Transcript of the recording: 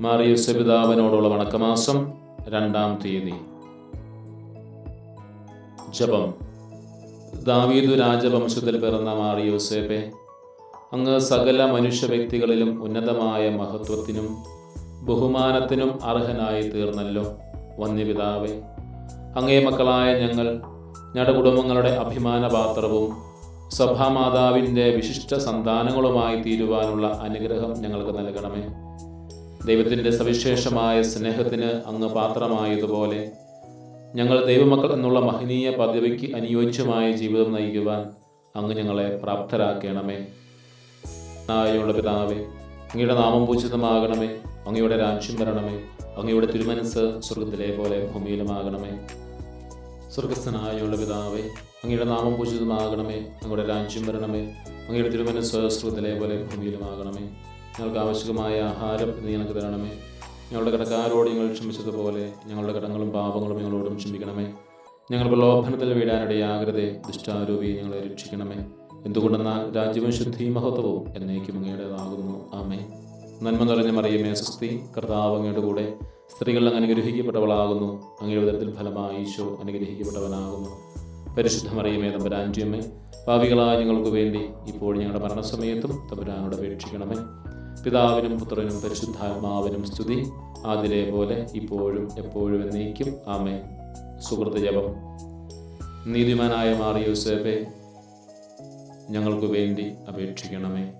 മാറിയൂസ് പിതാവിനോടുള്ള വണക്കമാസം രണ്ടാം തീയതി. ജപം. ദാവീദു രാജവംശത്തിൽ പിറന്ന മാറിയൂസേപ്പെ അങ്ങ് സകല മനുഷ്യ വ്യക്തികളിലും ഉന്നതമായ മഹത്വത്തിനും ബഹുമാനത്തിനും അർഹനായി തീർന്നല്ലോ വന്യപിതാവെ. അങ്ങേ മക്കളായ ഞങ്ങൾ ഞങ്ങളുടെ കുടുംബങ്ങളുടെ അഭിമാനപാത്രവും സഭാമാതാവിന്റെ വിശിഷ്ട സന്താനങ്ങളുമായി തീരുവാനുള്ള അനുഗ്രഹം ഞങ്ങൾക്ക് നൽകണമേ. ദൈവത്തിന്റെ സവിശേഷമായ സ്നേഹത്തിന് അങ്ങ് പാത്രമായതുപോലെ ഞങ്ങൾ ദൈവമക്കൾ എന്നുള്ള മഹനീയ പദവിക്ക് അനുയോജ്യമായ ജീവിതം നയിക്കുവാൻ അങ്ങ് ഞങ്ങളെ പ്രാപ്തരാക്കണമേ. നായുള്ള പിതാവേ അങ്ങയുടെ നാമം പൂജിതമാകണമേ. അങ്ങയുടെ രാജ്യം വരണമേ. അങ്ങയുടെ തിരുമനസ് സ്വർഗത്തിലെ പോലെ ഭൂമിയിലുമാകണമേ. സ്വർഗസ്ഥനായുള്ള പിതാവേ അങ്ങയുടെ നാമം പൂജിതമാകണമേ. അങ്ങയുടെ രാജ്യം വരണമേ. അങ്ങയുടെ തിരുമനസ് സ്വർഗത്തിലെ പോലെ ഭൂമിയിലുമാകണമേ. ഞങ്ങൾക്ക് ആവശ്യമായ ആഹാരം നീ ഞങ്ങൾക്ക് തരണമേ. ഞങ്ങളുടെ കടക്കാരോട് ഞങ്ങൾ ക്ഷമിച്ചതുപോലെ ഞങ്ങളുടെ കടങ്ങളും പാപങ്ങളും ഞങ്ങളോടും ക്ഷമിക്കണമേ. ഞങ്ങൾ പ്രലോഭനത്തിൽ വീഴാനിടയാകരുതേ. ദുഷ്ടാരൂപി ഞങ്ങളെ രക്ഷിക്കണമേ. എന്തുകൊണ്ടെന്നാൽ രാജ്യവും ശുദ്ധി മഹത്വവും എന്നേക്കും അങ്ങയുടേതാകുന്നു. ആമേ നന്മ നിറഞ്ഞ മറിയമേ സുസ്തി കർത്താവ് അങ്ങയുടെ കൂടെ സ്ത്രീകൾ അങ്ങ് അനുഗ്രഹിക്കപ്പെട്ടവളാകുന്നു. അങ്ങയുടെ വിധത്തിൽ ഫലമായി ഈശോ അനുഗ്രഹിക്കപ്പെട്ടവനാകുന്നു. പരിശുദ്ധ മറിയമേ തമ്പരാഞ്ചിയമ്മേ പാവികളായ ഞങ്ങൾക്ക് വേണ്ടി ഇപ്പോൾ ഞങ്ങളുടെ മരണസമയത്തും തമ്പരാനോട് അപേക്ഷിക്കണമേ. പിതാവിനും പുത്രനും പരിശുദ്ധാത്മാവിനും സ്തുതി. ആതിരെ പോലെ ഇപ്പോഴും എപ്പോഴും എന്നേക്കും. ആമേ സുഹൃത്ത് ജപം. നീതിമാനായ മാറിയോസേബെ ഞങ്ങൾക്ക് വേണ്ടി അപേക്ഷിക്കണമേ.